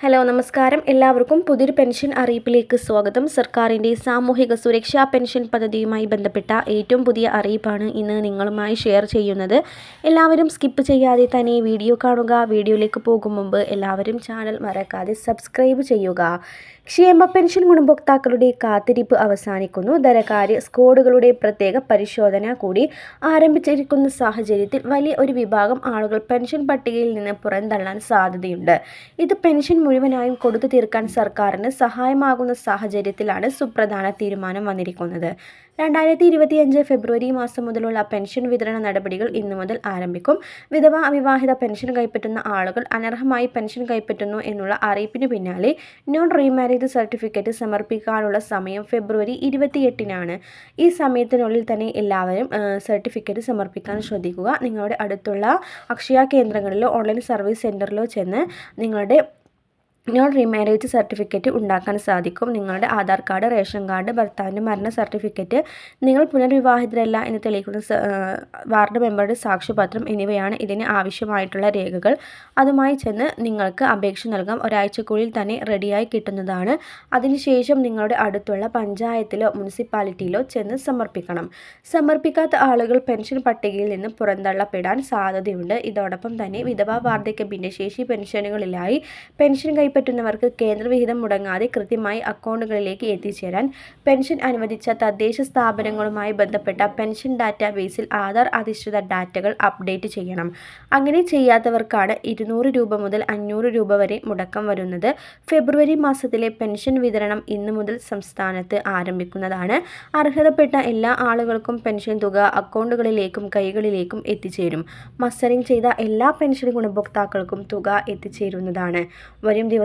Hello നമസ്കാരം. എല്ലാവർക്കും പുതിയൊരു പെൻഷൻ അറിയിപ്പിലേക്ക് സ്വാഗതം. സർക്കാരിന്റെ സാമൂഹിക സുരക്ഷാ പെൻഷൻ പദ്ധതിയുമായി ബന്ധപ്പെട്ട ഏറ്റവും പുതിയ അറിയിപ്പാണ് ഇന്ന് നിങ്ങളുമായി ഷെയർ ചെയ്യുന്നത്. എല്ലാവരും സ്കിപ്പ് ചെയ്യാതെ തന്നെ വീഡിയോ കാണുക. വീഡിയോയിലേക്ക് പോകും മുമ്പ് എല്ലാവരും ചാനൽ മറക്കാതെ സബ്സ്ക്രൈബ് ചെയ്യുക. ക്ഷേമ പെൻഷൻ ഗുണഭോക്താക്കളുടെ കാത്തിരിപ്പ് അവസാനിക്കുന്നു. ധനകാര്യ സ്കോഡുകളുടെ പ്രത്യേക പരിശോധന കൂടി ആരംഭിച്ചിരിക്കുന്ന സാഹചര്യത്തിൽ വലിയ ഒരു വിഭാഗം ആളുകൾ പെൻഷൻ പട്ടികയിൽ നിന്ന് പുറന്തള്ളാൻ സാധ്യതയുണ്ട്. ഇത് പെൻഷൻ മുഴുവനായും കൊടുത്തു തീർക്കാൻ സർക്കാരിന് സഹായമാകുന്ന സാഹചര്യത്തിലാണ് സുപ്രധാന തീരുമാനം വന്നിരിക്കുന്നത്. രണ്ടായിരത്തി ഇരുപത്തിയഞ്ച് ഫെബ്രുവരി മാസം മുതലുള്ള പെൻഷൻ വിതരണ നടപടികൾ ഇന്നു മുതൽ ആരംഭിക്കും. വിധവ അവിവാഹിത പെൻഷൻ കൈപ്പറ്റുന്ന ആളുകൾ അനർഹമായി പെൻഷൻ കൈപ്പറ്റുന്നു എന്നുള്ള അറിയിപ്പിന് പിന്നാലെ നോൺ റീമാരേജ് സർട്ടിഫിക്കറ്റ് സമർപ്പിക്കാനുള്ള സമയം ഫെബ്രുവരി ഇരുപത്തിയെട്ടിനാണ്. ഈ സമയത്തിനുള്ളിൽ തന്നെ എല്ലാവരും സർട്ടിഫിക്കറ്റ് സമർപ്പിക്കാൻ ശ്രദ്ധിക്കുക. നിങ്ങളുടെ അടുത്തുള്ള അക്ഷയ കേന്ദ്രങ്ങളിലോ ഓൺലൈൻ സർവീസ് സെന്ററിലോ ചെന്ന് നിങ്ങളുടെ നോൺ റീമാരേജ് സർട്ടിഫിക്കറ്റ് ഉണ്ടാക്കാൻ സാധിക്കും. നിങ്ങളുടെ ആധാർ കാർഡ് റേഷൻ കാർഡ് ഭർത്താവിന്റെ മരണ സർട്ടിഫിക്കറ്റ് നിങ്ങൾ പുനർവിവാഹിതരല്ല എന്ന് തെളിയിക്കുന്ന വാർഡ് മെമ്പറുടെ സാക്ഷ്യപത്രം എന്നിവയാണ് ഇതിന് ആവശ്യമായിട്ടുള്ള രേഖകൾ. അതുമായി ചെന്ന് നിങ്ങൾക്ക് അപേക്ഷ നൽകാം. ഒരാഴ്ചക്കുള്ളിൽ തന്നെ റെഡിയായി കിട്ടുന്നതാണ്. അതിനുശേഷം നിങ്ങളുടെ അടുത്തുള്ള പഞ്ചായത്തിലോ മുനിസിപ്പാലിറ്റിയിലോ ചെന്ന് സമർപ്പിക്കണം. സമർപ്പിക്കാത്ത ആളുകൾ പെൻഷൻ പട്ടികയിൽ നിന്ന് പുറന്തള്ളപ്പെടാൻ സാധ്യതയുണ്ട്. ഇതോടൊപ്പം തന്നെ വിധവാ വാർദ്ധക്യ ഭിന്നശേഷി പെൻഷനുകളിലായി പെൻഷൻ കൈ പറ്റുന്നവർക്ക് കേന്ദ്രവിഹിതം മുടങ്ങാതെ കൃത്യമായി അക്കൗണ്ടുകളിലേക്ക് എത്തിച്ചേരാൻ പെൻഷൻ അനുവദിച്ച തദ്ദേശ സ്ഥാപനങ്ങളുമായി ബന്ധപ്പെട്ട പെൻഷൻ ഡാറ്റാബേസിൽ ആധാർ അധിഷ്ഠിത ഡാറ്റകൾ അപ്ഡേറ്റ് ചെയ്യണം. അങ്ങനെ ചെയ്യാത്തവർക്കാണ് ഇരുന്നൂറ് രൂപ മുതൽ അഞ്ഞൂറ് രൂപ വരെ മുടക്കം വരുന്നത്. ഫെബ്രുവരി മാസത്തിലെ പെൻഷൻ വിതരണം ഇന്നു മുതൽ സംസ്ഥാനത്ത് ആരംഭിക്കുന്നതാണ്. അർഹതപ്പെട്ട എല്ലാ ആളുകൾക്കും പെൻഷൻ തുക അക്കൗണ്ടുകളിലേക്കും കൈകളിലേക്കും എത്തിച്ചേരും. മസ്റ്ററിംഗ് ചെയ്ത എല്ലാ പെൻഷൻ ഗുണഭോക്താക്കൾക്കും തുക എത്തിച്ചേരുന്നതാണ്. വരും ദിവസം